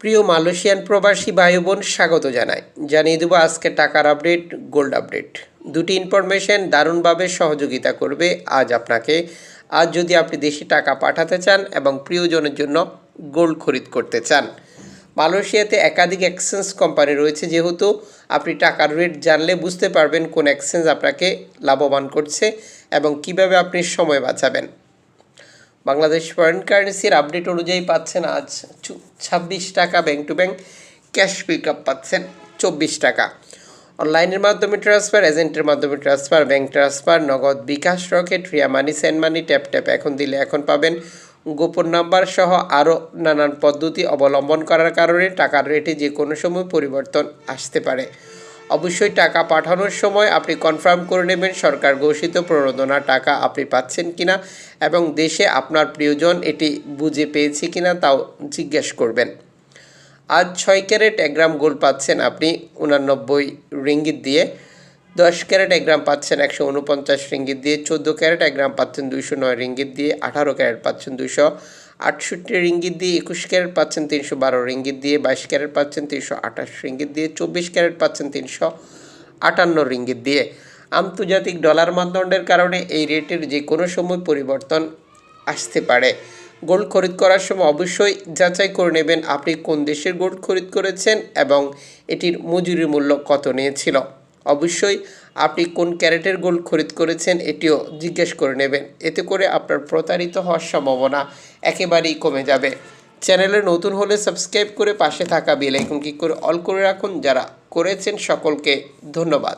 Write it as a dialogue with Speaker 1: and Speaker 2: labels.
Speaker 1: প্রিয় মালয়েশিয়ান প্রবাসী ভাই বোন স্বাগত জানাই। জানিয়ে দেবো আজকে টাকার আপডেট, গোল্ড আপডেট। দুটি ইনফরমেশন দারুণভাবে সহযোগিতা করবে আজ আপনাকে। আজ যদি আপনি দেশে টাকা পাঠাতে চান এবং প্রিয়জনের জন্য গোল্ড খরিদ করতে চান। মালয়েশিয়াতে একাধিক এক্সচেঞ্জ কোম্পানি রয়েছে, যেহেতু আপনি টাকার রেট জানলে বুঝতে পারবেন কোন এক্সচেঞ্জ আপনাকে লাভবান করছে এবং কীভাবে আপনি সময় বাঁচাবেন। বাংলাদেশ ফরেন কারেন্সির আপডেট অনুযায়ী পাচ্ছেন আজ ছাব্বিশ টাকা bank to bank cash pick up পাচ্ছেন চব্বিশ টাকা। অনলাইনের মাধ্যমে ট্রান্সফার এজেন্টের মাধ্যমে transfer bank transfer Nagad bKash Rocket Ria money send money tap tap এখন দিলে এখন পাবেন গোপন নাম্বার সহ আরও নানান পদ্ধতি অবলম্বন করার কারণে টাকার রেটে যে কোনো সময় পরিবর্তন আসতে পারে। অবশ্যই টাকা পাঠানোর সময় আপনি কনফার্ম করে নেবেন সরকার ঘোষিত প্রণোদনা টাকা আপনি পাচ্ছেন কিনা এবং দেশে আপনার প্রিয়জন এটি বুঝে পেয়েছে কিনা তাও জিজ্ঞেস করবেন। আজ ছয় ক্যারেট এক গ্রাম গোল্ড পাচ্ছেন আপনি উনানব্বই রিঙ্গিত দিয়ে। দশ ক্যারেট এক গ্রাম পাচ্ছেন একশো উনপঞ্চাশ রিঙ্গিত দিয়ে। চোদ্দ ক্যারেট এক গ্রাম পাচ্ছেন দুইশো নয় রিঙ্গিত দিয়ে। আঠারো ক্যারেট পাচ্ছেন দুইশো আটষট্টি রিঙ্গিত দিয়ে একুশ ক্যারেট পাচ্ছেন তিনশো বারো রিঙ্গিত দিয়ে বাইশ ক্যারেট পাচ্ছেন তিনশো আঠাশ রিঙ্গিত দিয়ে চব্বিশ ক্যারেট পাচ্ছেন তিনশো আটান্ন রিঙ্গিত দিয়ে। আন্তর্জাতিক ডলার মানদণ্ডের কারণে এই রেটের যে কোনো সময় পরিবর্তন আসতে পারে। গোল্ড খরিদ করার সময় অবশ্যই যাচাই করে নেবেন আপনি কোন দেশের গোল্ড খরিদ করেছেন এবং এটির মজুরি মূল্য কত নিয়েছিল। অবশ্যই আপনি কোন ক্যারেটের গোল্ড খরিদ করেছেন এটিও জিজ্ঞেস করে নেবেন। এতে করে আপনার প্রতারিত হওয়ার সম্ভাবনা একেবারেই কমে যাবে। চ্যানেলে নতুন হলে সাবস্ক্রাইব করে পাশে থাকা বেল আইকন ক্লিক করে অল করে রাখুন। যারা করেছেন সকলকে ধন্যবাদ।